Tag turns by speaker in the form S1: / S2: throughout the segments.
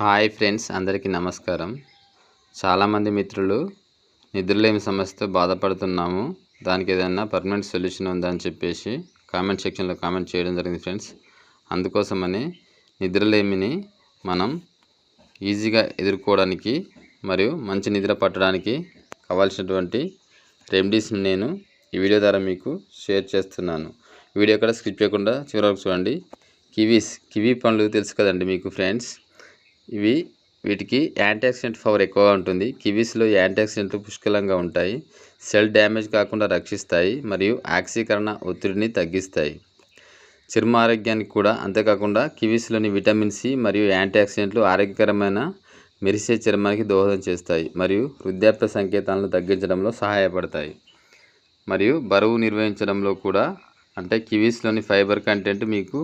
S1: Hi friends అందరికీ నమస్కారం. చాలామంది మిత్రులు నిద్రలేమి సమస్యతో బాధపడుతున్నాము. దానికి ఏదైనా పర్మనెంట్ సొల్యూషన్ ఉందా అని చెప్పేసి కామెంట్ సెక్షన్లో కామెంట్ చేయడం జరిగింది ఫ్రెండ్స్. అందుకోసమని నిద్రలేమిని మనం ఈజీగా ఎదుర్కోవడానికి మరియు మంచి నిద్ర పట్టడానికి కావాల్సినటువంటి రెమెడీస్ని నేను ఈ వీడియో ద్వారా మీకు షేర్ చేస్తున్నాను. వీడియో కూడా స్కిప్ చేయకుండా చివరకు చూడండి. కివీస్ కివీ పండ్లు తెలుసు కదండి మీకు ఫ్రెండ్స్. ఇవి వీటికి యాంటాక్సిడెంట్ పవర్ ఎక్కువగా ఉంటుంది. కివీస్లో యాంటాక్సిడెంట్లు పుష్కలంగా ఉంటాయి. సెల్ డ్యామేజ్ కాకుండా రక్షిస్తాయి మరియు ఆక్సీకరణ ఒత్తిడిని తగ్గిస్తాయి. చర్మ ఆరోగ్యానికి కూడా అంతేకాకుండా కివీస్లోని విటమిన్ సి మరియు యాంటాక్సిడెంట్లు ఆరోగ్యకరమైన మెరిసే చర్మానికి దోహదం చేస్తాయి మరియు వృద్ధాప్య సంకేతాలను తగ్గించడంలో సహాయపడతాయి. మరియు బరువు నిర్వహించడంలో కూడా అంటే కివీస్లోని ఫైబర్ కంటెంట్ మీకు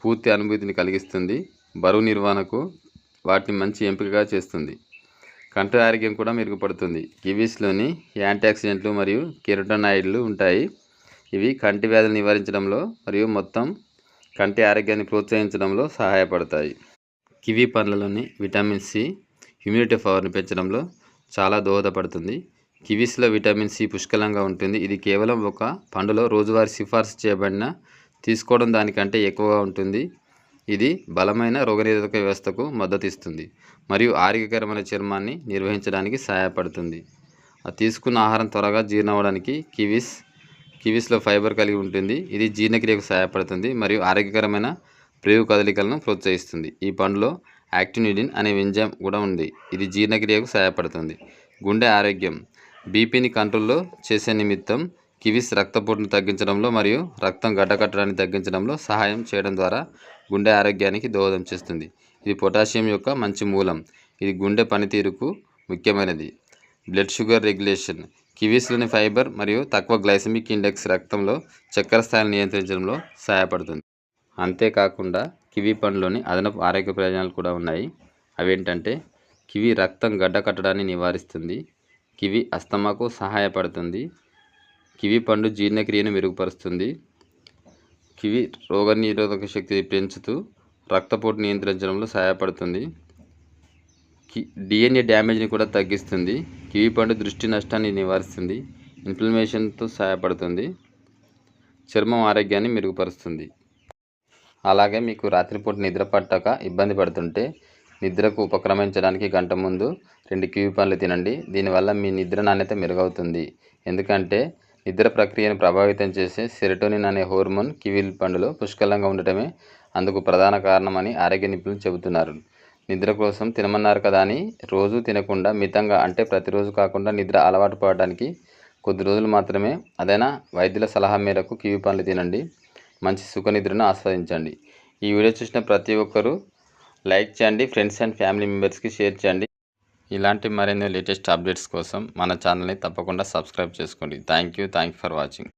S1: పూర్తి అనుభూతిని కలిగిస్తుంది. బరువు నిర్వహణకు వాటిని మంచి ఎంపికగా చేస్తుంది. కంటి ఆరోగ్యం కూడా మెరుగుపడుతుంది. కివీస్లోని యాంటాక్సిడెంట్లు మరియు కెరోటనాయిడ్లు ఉంటాయి. ఇవి కంటి వ్యాధులు నివారించడంలో మరియు మొత్తం కంటి ఆరోగ్యాన్ని ప్రోత్సహించడంలో సహాయపడతాయి. కివీ పండ్లలోని విటమిన్ సి ఇమ్యూనిటీ పవర్ని పెంచడంలో చాలా దోహదపడుతుంది. కివీస్లో విటమిన్ సి పుష్కలంగా ఉంటుంది. ఇది కేవలం ఒక పండులో రోజువారీ సిఫార్సు చేయబడిన తీసుకోవడం దానికంటే ఎక్కువగా ఉంటుంది. ఇది బలమైన రోగనిరోధక వ్యవస్థకు మద్దతు ఇస్తుంది మరియు ఆరోగ్యకరమైన చర్మాన్ని నిర్వహించడానికి సహాయపడుతుంది. తీసుకున్న ఆహారం త్వరగా జీర్ణ అవ్వడానికి కివీస్ కివీస్లో ఫైబర్ కలిగి ఉంటుంది. ఇది జీర్ణక్రియకు సహాయపడుతుంది మరియు ఆరోగ్యకరమైన ప్రేగు కదలికలను ప్రోత్సహిస్తుంది. ఈ పండులో యాక్టినిడిన్ అనే ఎంజైమ్ కూడా ఉంది. ఇది జీర్ణక్రియకు సహాయపడుతుంది. గుండె ఆరోగ్యం. బీపీని కంట్రోల్లో చేసే నిమిత్తం కివీస్ రక్తపోటును తగ్గించడంలో మరియు రక్తం గడ్డకట్టడాన్ని తగ్గించడంలో సహాయం చేయడం ద్వారా గుండె ఆరోగ్యానికి దోహదం చేస్తుంది. ఇది పొటాషియం యొక్క మంచి మూలం. ఇది గుండె పనితీరుకు ముఖ్యమైనది. Blood sugar regulation. కివీస్లోని ఫైబర్ మరియు తక్కువ గ్లైసమిక్ ఇండెక్స్ రక్తంలో చక్కెర స్థాయిని నియంత్రించడంలో సహాయపడుతుంది. అంతేకాకుండా కివీ పండులోని అదనపు ఆరోగ్య ప్రయోజనాలు కూడా ఉన్నాయి. అవేంటంటే కివి రక్తం గడ్డ కట్టడాన్ని నివారిస్తుంది. కివి అస్తమాకు సహాయపడుతుంది. కివి పండు జీర్ణక్రియను మెరుగుపరుస్తుంది. కివి రోగనిరోధక శక్తిని పెంచుతూ రక్తపోటు నియంత్రించడంలో సహాయపడుతుంది. కి డిఎన్ఏ డ్యామేజ్ని కూడా తగ్గిస్తుంది. కివి పండు దృష్టి నష్టాన్ని నివారిస్తుంది. ఇన్ఫ్లమేషన్తో సహాయపడుతుంది. చర్మం ఆరోగ్యాన్ని మెరుగుపరుస్తుంది. అలాగే మీకు రాత్రిపూట నిద్ర పట్టక ఇబ్బంది పడుతుంటే నిద్రకు ఉపక్రమించడానికి గంట ముందు రెండు కివి పండ్లు తినండి. దీనివల్ల మీ నిద్ర నాణ్యత మెరుగవుతుంది. ఎందుకంటే నిద్ర ప్రక్రియను ప్రభావితం చేసే సెరటోనిన్ అనే హార్మోన్ కివీ పండులో పుష్కలంగా ఉండటమే అందుకు ప్రధాన కారణమని ఆరోగ్య నిపుణులు చెబుతున్నారు. నిద్ర కోసం తినమన్నారు కదా అని రోజు తినకుండా మితంగా అంటే ప్రతిరోజు కాకుండా నిద్ర అలవాటు పడడానికి కొద్ది రోజులు మాత్రమే అదైనా వైద్యుల సలహా మేరకు కివి పండ్లు తినండి. మంచి సుఖ నిద్రను ఆస్వాదించండి. ఈ వీడియో చూసిన ప్రతి ఒక్కరూ లైక్ చేయండి. ఫ్రెండ్స్ అండ్ ఫ్యామిలీ మెంబర్స్కి షేర్ చేయండి. ఇలాంటి మరిన్ని లేటెస్ట్ అప్డేట్స్ కోసం మన ఛానల్ని తప్పకుండా సబ్స్క్రైబ్ చేసుకోండి. Thank you. Thank for watching.